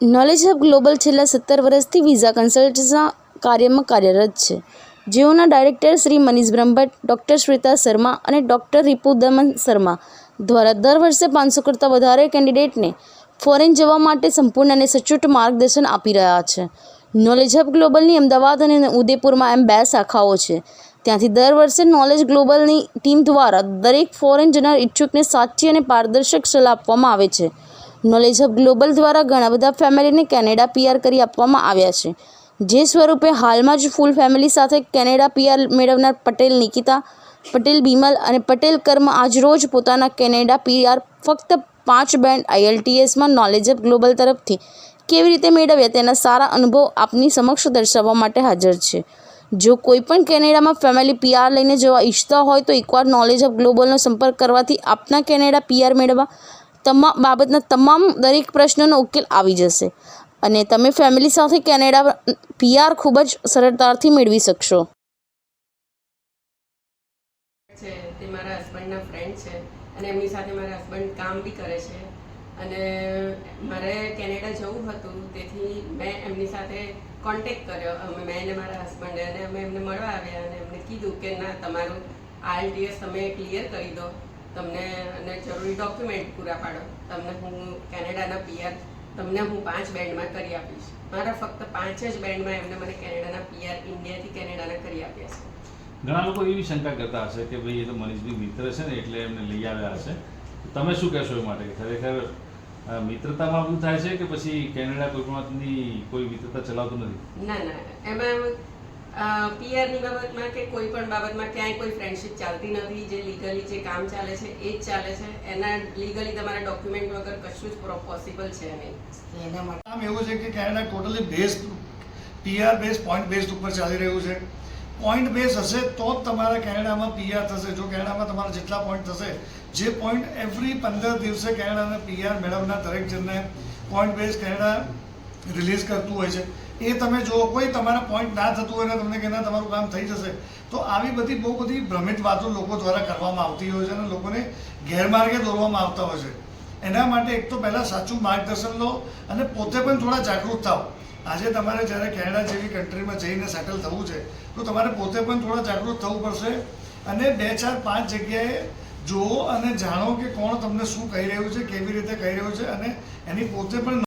Knowledge hub global છેલ્લા સત્તર વર્ષથી વિઝા કન્સલ્ટન્ટના કાર્યમાં કાર્યરત છે. જેઓના ડાયરેક્ટર શ્રી મનીષ બ્રહ્મભટ્ટ ડૉક્ટર શ્વેતા શર્મા અને ડૉક્ટર રિપુદમન શર્મા દ્વારા દર વર્ષે પાંચસો કરતાં વધારે કેન્ડિડેટને ફોરેન જવા માટે સંપૂર્ણ અને સચોટ માર્ગદર્શન આપી રહ્યા છે. નોલેજ હબ ગ્લોબલની અમદાવાદ અને ઉદયપુરમાં એમ બે શાખાઓ છે. ત્યાંથી દર વર્ષે નોલેજ ગ્લોબલની ટીમ દ્વારા દરેક ફોરેન જનાર ઈચ્છુકને સાચી અને પારદર્શક સલાહ આપવામાં આવે છે. નોલેજ હબ ગ્લોબલ દ્વારા ઘણા બધા ફેમિલીને કેનેડા પીઆર કરી આપવામાં આવ્યા છે. જે સ્વરૂપે હાલમાં જ ફૂલ ફેમિલી સાથે કેનેડા પીઆર મેળવનાર પટેલ નિકિતા, પટેલ બિમલ અને પટેલ કર્મ આજરોજ પોતાના કેનેડા પીઆર ફક્ત પાંચ બેન્ડ આઈએલટીએસમાં નોલેજ હબ ગ્લોબલ તરફથી કેવી રીતે મેળવ્યા તેના સારા અનુભવ આપની સમક્ષ દર્શાવવા માટે હાજર છે. જો કોઈ પણ કેનેડામાં ફેમિલી પીઆર લઈને જવા ઈચ્છતા હોય તો એકવાર નોલેજ ઓફ ગ્લોબલનો સંપર્ક કરવાથી આપના કેનેડા પીઆર મેળવવા તમામ બાબતના તમામ દરેક પ્રશ્નોનો ઉકેલ આવી જશે. અને તમે ફેમિલી સાથે કેનેડા પીઆર ખૂબ જ સરળતાથી મેળવી શકશો. છે અને એમની સાથે મારા હસબન્ડ કામ બી કરે છે. અને મારે કેનેડા જવું હતું, તેથી મેં એમની સાથે કોન્ટેક કર્યો. અમે, મેં અને મારા હસબન્ડે અને અમે એમને મળવા આવ્યા અને એમને કીધું કે, ના, તમારું આઈએલટીએસ તમે ક્લિયર કરી દો. તમને અને જરૂરી ડોક્યુમેન્ટ પૂરા પાડો. તમને હું કેનેડાના પીઆર તમને હું પાંચ બેન્ડમાં કરી આપીશ. મારા ફક્ત પાંચ જ બેન્ડમાં એમને મને કેનેડાના પીઆર ઇન્ડિયાથી કેનેડાના કરી આપ્યા છે. ઘણા લોકો એવી શંકા કરતા હશે કે ભાઈ એ તો મનીષભાઈ મિત્ર છે ને એટલે એમને લઈ આવ્યા હશે. તમે શું કહેશો એ માટે? ખરેખર મિત્રતામાં બધું થાય છે કે પછી કેનેડા કોઈ પણ કોઈ મિત્રતા ચલાવતું નથી? ના ના. એમાં પીઆરની બાબતમાં કે કોઈ પણ બાબતમાં ક્યાંય કોઈ ફ્રેન્ડશિપ ચાલતી નથી જે લીગલી જે કામ ચાલે છે એ જ ચાલે છે. એના લીગલી તમારા ડોક્યુમેન્ટ વગર કશું જ પોસિબલ છે નહીં. એના માટે આમ એવું છે કે Canada totally base PR base point base ઉપર ચાલી રહ્યું છે. પોઈન્ટ બેઝ હશે તો જ તમારા કેનેડામાં પીઆર થશે. જો કેનેડામાં તમારા જેટલા પોઈન્ટ થશે જે પોઈન્ટ એવરી પંદર દિવસે કેનેડાના પીઆર મેળવનાર દરેક જણને પોઈન્ટ બેઝ કેનેડા રિલીઝ કરતું હોય છે. એ તમે જો કોઈ તમારા પોઈન્ટ ના થતું હોય ને તમને કે ના, તમારું કામ થઈ જશે, તો આવી બધી બહુ બધી ભ્રમિત વાતો લોકો દ્વારા કરવામાં આવતી હોય છે અને લોકોને ગેરમાર્ગે દોરવામાં આવતા હોય છે. એના માટે એક તો પહેલાં સાચું માર્ગદર્શન લો અને પોતે પણ થોડા જાગૃત થાઓ. આજે તમારે જ્યારે કેનેડા જેવી કન્ટ્રીમાં જઈને સેટલ થવું છે, તો તમારે પોતે પણ થોડા જાગૃત થવું પડશે અને બે ચાર પાંચ જગ્યાએ જુઓ અને જાણો કે કોણ તમને શું કહી રહ્યું છે, કેવી રીતે કહી રહ્યું છે અને એની પોતે પણ